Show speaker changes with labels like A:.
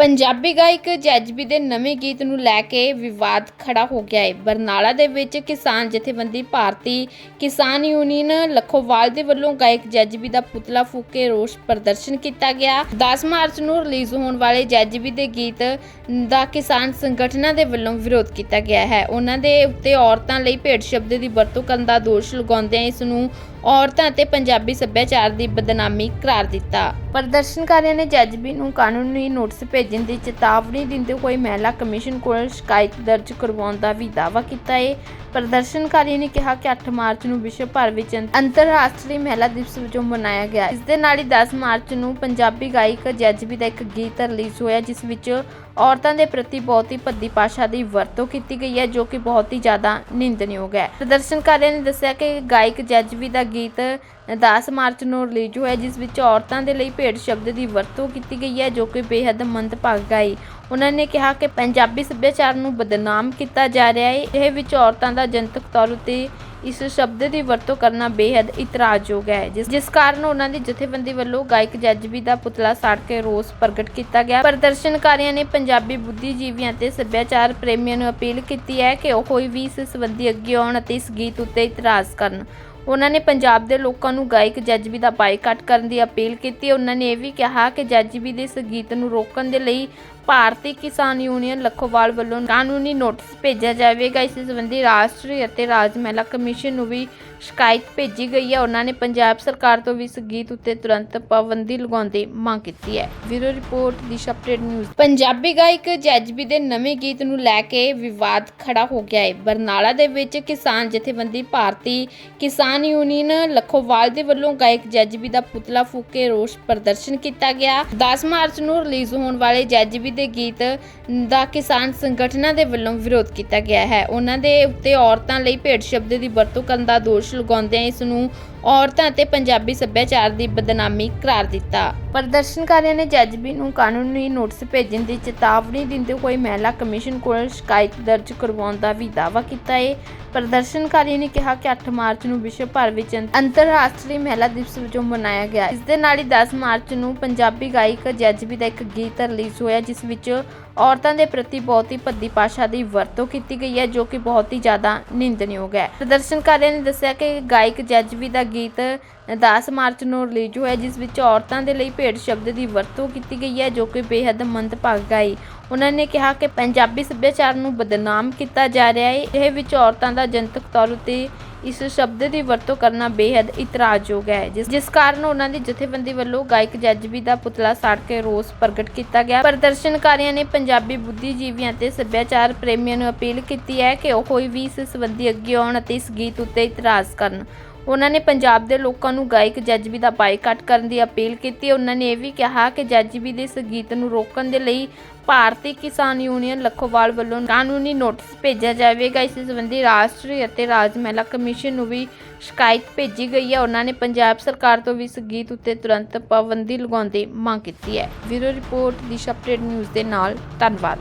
A: ਪੰਜਾਬੀ ਗਾਇਕ ਜੈਜਬੀ ਦੇ ਨਵੇਂ ਗੀਤ ਨੂੰ ਲੈ ਕੇ ਵਿਵਾਦ ਖੜਾ ਹੋ ਗਿਆ ਹੈ ਬਰਨਾਲਾ ਦੇ ਵਿੱਚ ਕਿਸਾਨ ਜਥੇਬੰਦੀ ਭਾਰਤੀ ਕਿਸਾਨ ਯੂਨੀਅਨ ਲਖੋਵਾਲ ਦੇ ਵੱਲੋਂ ਗਾਇਕ ਜੈਜਬੀ ਦਾ ਪੁਤਲਾ ਫੂਕ ਕੇ ਰੋਸ ਪ੍ਰਦਰਸ਼ਨ ਕੀਤਾ ਗਿਆ। 10 ਮਾਰਚ ਨੂੰ ਰਿਲੀਜ਼ ਹੋਣ ਵਾਲੇ ਜੈਜਬੀ ਦੇ ਗੀਤ ਦਾ ਕਿਸਾਨ ਸੰਗਠਨਾਂ ਦੇ ਵੱਲੋਂ ਵਿਰੋਧ ਕੀਤਾ ਗਿਆ ਹੈ। ਉਹਨਾਂ ਦੇ ਉੱਤੇ ਔਰਤਾਂ ਲਈ ਭੇਡ ਸ਼ਬਦ ਦੀ ਵਰਤੋਂ ਕਰਨ ਦਾ ਦੋਸ਼ ਲਗਾਉਂਦਿਆਂ ਇਸ ਨੂੰ ਔਰਤਾਂ ਅਤੇ ਪੰਜਾਬੀ ਸੱਭਿਆਚਾਰ ਦੀ ਬਦਨਾਮੀ ਕਰਾਰ ਦਿੱਤਾ। ਪ੍ਰਦਰਸ਼ਨਕਾਰੀਆਂ ਨੇ ਜੱਜਬੀ ਨੂੰ ਕਾਨੂੰਨੀ ਨੋਟਿਸ ਭੇਜਣ ਦੀ ਚੇਤਾਵਨੀ ਦਿੰਦੇ ਹੋਏ ਮਹਿਲਾ ਕਮਿਸ਼ਨ ਕੋਲ ਸ਼ਿਕਾਇਤ ਦਰਜ ਕਰਵਾਉਣ ਦਾ ਵੀ ਦਾਅਵਾ ਕੀਤਾ ਹੈ। ਪ੍ਰਦਰਸ਼ਨਕਾਰੀਆਂ ਨੇ ਕਿਹਾ ਕਿ 8 ਮਾਰਚ ਨੂੰ ਵਿਸ਼ਵ ਭਰ ਵਿੱਚ ਅੰਤਰਰਾਸ਼ਟਰੀ ਮਹਿਲਾ ਦਿਵਸ ਵਜੋਂ ਮਨਾਇਆ ਗਿਆ। ਇਸ ਦੇ ਨਾਲ ਹੀ 10 ਮਾਰਚ ਨੂੰ ਪੰਜਾਬੀ ਗਾਇਕ ਜੱਜਬੀ ਦਾ ਇੱਕ ਗੀਤ ਰਿਲੀਜ਼ ਹੋਇਆ, ਜਿਸ ਵਿੱਚ ਔਰਤਾਂ ਦੇ ਪ੍ਰਤੀ ਬਹੁਤ ਹੀ ਭੱਦੀ ਭਾਸ਼ਾ ਦੀ ਵਰਤੋਂ ਕੀਤੀ ਗਈ ਹੈ, ਜੋ ਕਿ ਬਹੁਤ ਹੀ ਜ਼ਿਆਦਾ ਨਿੰਦਣਯੋਗ ਹੈ। ਪ੍ਰਦਰਸ਼ਨਕਾਰੀਆਂ ਨੇ ਦੱਸਿਆ ਕਿ ਗਾਇਕ ਜੱਜਬੀ ਦਾ ਗੀਤ 10 ਮਾਰਚ ਨੂੰ ਰਿਲੀਜ਼ ਹੋਇਆ, ਜਿਸ ਵਿੱਚ ਔਰਤਾਂ ਦੇ ਲਈ ਭੇਡ ਸ਼ਬਦ ਦੀ ਵਰਤੋਂ ਕੀਤੀ ਗਈ ਹੈ, ਜੋ ਕਿ ਬੇਹੱਦ ਮੰਦਭਾਗਾ ਹੈ ਉਹਨਾਂ ਨੇ ਕਿਹਾ ਕਿ ਪੰਜਾਬੀ ਸੱਭਿਆਚਾਰ ਨੂੰ ਬਦਨਾਮ ਕੀਤਾ ਜਾ ਰਿਹਾ ਹੈ ਇਹ ਵਿੱਚ ਔਰਤਾਂ ਦਾ ਜਨਤਕ ਤੌਰ ਉਤੇ ਇਸ ਸ਼ਬਦ ਦੀ ਵਰਤੋਂ ਕਰਨਾ ਬੇहद ਇਤਰਾਜ਼ਯੋਗ ਹੈ, ਜਿਸ ਕਾਰਨ ਉਹਨਾਂ ਦੀ ਜਥੇਬੰਦੀ ਵੱਲੋਂ ਗਾਇਕ ਜੱਜਬੀ ਦਾ ਪੁਤਲਾ ਸਾੜ ਕੇ ਰੋਸ ਪ੍ਰਗਟ ਕੀਤਾ ਗਿਆ। ਪ੍ਰਦਰਸ਼ਨਕਾਰੀਆਂ ਨੇ ਪੰਜਾਬੀ ਬੁੱਧੀਜੀਵੀਆਂ ਤੇ ਸੱਭਿਆਚਾਰ ਪ੍ਰੇਮੀਆਂ ਨੂੰ ਅਪੀਲ ਕੀਤੀ ਹੈ ਕਿ ਉਹ ਕੋਈ ਵੀ ਇਸ ਸੰਬੰਧੀ ਅੱਗੇ ਆਉਣ ਅਤੇ ਇਸ ਗੀਤ ਉੱਤੇ ਇਤਰਾਜ਼ ਕਰਨ। ਉਹਨਾਂ ਨੇ ਪੰਜਾਬ ਦੇ ਲੋਕਾਂ ਨੂੰ ਗਾਇਕ ਜੱਜਬੀ ਦਾ ਬਾਈਕਾਟ ਕਰਨ ਦੀ ਅਪੀਲ ਕੀਤੀ। ਉਹਨਾਂ ਨੇ ਇਹ ਵੀ ਕਿਹਾ ਕਿ ਜੱਜਬੀ ਦੇ ਸੰਗੀਤ ਨੂੰ ਰੋਕਣ ਦੇ ਲਈ ਭਾਰਤੀ ਕਿਸਾਨ ਯੂਨੀਅਨ ਲੱਖੋਵਾਲ ਵੱਲੋਂ ਕਾਨੂੰਨੀ ਨੋਟਿਸ ਭੇਜਿਆ ਜਾਵੇਗਾ। ਇਸ ਸੰਬੰਧੀ ਰਾਸ਼ਟਰੀ ਅਤੇ ਰਾਜ ਮਹਿਲਾ ਕਮਿਸ਼ਨ ਨੂੰ ਵੀ ਸ਼ਿਕਾਇਤ ਭੇਜੀ ਗਈ ਹੈ। ਉਹਨਾਂ ਨੇ ਪੰਜਾਬ ਸਰਕਾਰ ਤੋਂ ਵੀ ਇਸ ਗੀਤ ਉੱਤੇ ਤੁਰੰਤ ਪਾਬੰਦੀ ਲਗਾਉਣ ਦੀ ਮੰਗ ਕੀਤੀ ਹੈ। Bureau report, Disha update news. Punjabi ਗਾਇਕ ਜੈਜਬੀ ਦੇ ਨਵੇਂ ਗੀਤ ਨੂੰ ਲੈ ਕੇ ਵਿਵਾਦ ਖੜਾ ਹੋ ਗਿਆ ਹੈ। ਬਰਨਾਲਾ ਦੇ ਵਿੱਚ ਕਿਸਾਨ ਜਥੇਬੰਦੀ ਭਾਰਤੀ ਕਿਸਾਨ ਯੂਨੀਅਨ ਲੱਖੋਵਾਲ ਦੇ ਵੱਲੋਂ ਗਾਇਕ ਜੈਜਬੀ ਦਾ ਪੁਤਲਾ ਫੂਕ ਕੇ ਰੋਸ ਪ੍ਰਦਰਸ਼ਨ ਕੀਤਾ ਗਿਆ। 10 ਮਾਰਚ ਨੂੰ ਰਿਲੀਜ਼ ਹੋਣ ਵਾਲੇ ਜੈਜਬੀ ਦੇ ਗੀਤ ਦਾ ਕਿਸਾਨ ਸੰਗਠਨਾਂ ਦੇ ਵੱਲੋਂ ਵਿਰੋਧ ਕੀਤਾ ਗਿਆ ਹੈ। ਉਹਨਾਂ ਦੇ ਉੱਤੇ ਔਰਤਾਂ ਲਈ ਭੇਡ ਸ਼ਬਦ ਦੀ ਵਰਤੋਂ ਕਰਨ ਦਾ ਦੋਸ਼ ਲਗਾਉਂਦਿਆਂ ਇਸ ਨੂੰ ਔਰਤਾਂ ਅਤੇ ਪੰਜਾਬੀ ਸੱਭਿਆਚਾਰ ਦੀ ਬਦਨਾਮੀ ਕਰਾਰ ਦਿੱਤਾ। ਪ੍ਰਦਰਸ਼ਨਕਾਰੀਆਂ ਨੇ ਜੱਜਬੀ ਨੂੰ ਕਾਨੂੰਨੀ ਨੋਟਿਸ ਭੇਜਣ ਦੀ ਚੇਤਾਵਨੀ ਦਿੰਦੇ ਹੋਏ ਮਹਿਲਾ ਕਮਿਸ਼ਨ ਕੋਲ ਸ਼ਿਕਾਇਤ ਦਰਜ ਕਰਵਾਉਣ ਦਾ ਵੀ ਦਾਅਵਾ ਕੀਤਾ। ਹੈ ਪ੍ਰਦਰਸ਼ਨਕਾਰੀਆਂ ਨੇ ਕਿਹਾ ਕਿ 8 ਮਾਰਚ ਨੂੰ ਵਿਸ਼ਵ ਭਰ ਵਿੱਚ ਅੰਤ- ਅੰਤਰਰਾਸ਼ਟਰੀ ਮਹਿਲਾ ਦਿਵਸ ਵਜੋਂ ਮਨਾਇਆ ਗਿਆ। ਇਸ ਦੇ ਨਾਲ ਹੀ 10 ਮਾਰਚ ਨੂੰ ਪੰਜਾਬੀ ਗਾਇਕ ਜੱਜਬੀ ਦਾ ਇੱਕ ਗੀਤ ਰਿਲੀਜ਼ ਹੋਇਆ, ਜਿਸ ਵਿੱਚ ਔਰਤਾਂ ਦੇ ਪ੍ਰਤੀ ਬਹੁਤ ਹੀ ਭੱਦੀ ਭਾਸ਼ਾ ਦੀ ਵਰਤੋਂ ਕੀਤੀ ਗਈ ਹੈ, ਜੋ ਕਿ ਬਹੁਤ ਹੀ ਜ਼ਿਆਦਾ ਨਿੰਦਣਯੋਗ ਹੈ। ਪ੍ਰਦਰਸ਼ਨਕਾਰੀਆਂ ਨੇ ਦੱਸਿਆ ਕਿ ਗਾਇਕ ਜੱਜਬੀ ਦਾ ਗੀਤ 10 ਮਾਰਚ ਨੂੰ ਰਿਲੀਜ਼ ਹੋਇਆ ਜਿਸ ਵਿੱਚ ਔਰਤਾਂ ਦੇ ਲਈ ਭੇਡ ਸ਼ਬਦ ਦੀ ਵਰਤੋਂ ਕੀਤੀ ਗਈ ਹੈ, ਜੋ ਕਿ ਬੇਹੱਦ ਮੰਦਭਾਗਾ ਹੈ। ਉਹਨਾਂ ਨੇ ਕਿਹਾ ਕਿ ਪੰਜਾਬੀ ਸੱਭਿਆਚਾਰ ਨੂੰ ਬਦਨਾਮ ਕੀਤਾ ਜਾ ਰਿਹਾ ਹੈ। ਇਹ ਵਿੱਚ ਔਰਤਾਂ ਦਾ ਜਨਤਕ ਤੌਰ ਉਤੇ ਇਸ ਸ਼ਬਦ ਦੀ ਵਰਤੋਂ ਕਰਨਾ ਬੇहद ਇਤਰਾਜ਼ਯੋਗ ਹੈ, ਜਿਸ ਕਾਰਨ ਉਹਨਾਂ ਦੀ ਜਥੇਬੰਦੀ ਵੱਲੋਂ ਗਾਇਕ ਜੱਜਬੀ ਦਾ ਪੁਤਲਾ ਸਾੜ ਕੇ ਰੋਸ ਪ੍ਰਗਟ ਕੀਤਾ ਗਿਆ। ਪ੍ਰਦਰਸ਼ਨਕਾਰੀਆਂ ਨੇ ਪੰਜਾਬੀ ਬੁੱਧੀਜੀਵੀਆਂ ਤੇ ਸੱਭਿਆਚਾਰ ਪ੍ਰੇਮੀਆਂ ਨੂੰ ਅਪੀਲ ਕੀਤੀ ਹੈ ਕਿ ਉਹ ਕੋਈ ਵੀ ਇਸ ਸੰਬੰਧੀ ਅੱਗੇ ਆਉਣ ਅਤੇ ਇਸ ਗੀਤ ਉੱਤੇ ਇਤਰਾਜ਼ ਕਰਨ। ਉਹਨਾਂ ਨੇ ਪੰਜਾਬ ਦੇ ਲੋਕਾਂ ਨੂੰ ਗਾਇਕ ਜੱਜਬੀ ਦਾ ਬਾਈਕਾਟ ਕਰਨ ਦੀ ਅਪੀਲ ਕੀਤੀ। ਉਹਨਾਂ ਨੇ ਇਹ ਵੀ ਕਿਹਾ ਕਿ ਜੱਜਬੀ ਦੇ ਸੰਗੀਤ ਨੂੰ ਰੋਕਣ ਦੇ ਲਈ ਭਾਰਤੀ ਕਿਸਾਨ ਯੂਨੀਅਨ ਲੱਖੋਵਾਲ ਵੱਲੋਂ ਕਾਨੂੰਨੀ ਨੋਟਿਸ ਭੇਜਿਆ ਜਾਵੇਗਾ। ਇਸ ਸੰਬੰਧੀ ਰਾਸ਼ਟਰੀ ਅਤੇ ਰਾਜ ਮਹਿਲਾ ਕਮਿਸ਼ਨ ਨੂੰ ਵੀ ਸ਼ਿਕਾਇਤ ਭੇਜੀ ਗਈ ਹੈ। ਉਹਨਾਂ ਨੇ ਪੰਜਾਬ ਸਰਕਾਰ ਤੋਂ ਵੀ ਸੰਗੀਤ ਉੱਤੇ ਤੁਰੰਤ ਪਾਬੰਦੀ ਲਗਾਉਣ ਦੀ ਮੰਗ ਕੀਤੀ ਹੈ। Bureau report, Disha update news ਦੇ ਨਾਲ, ਧੰਨਵਾਦ।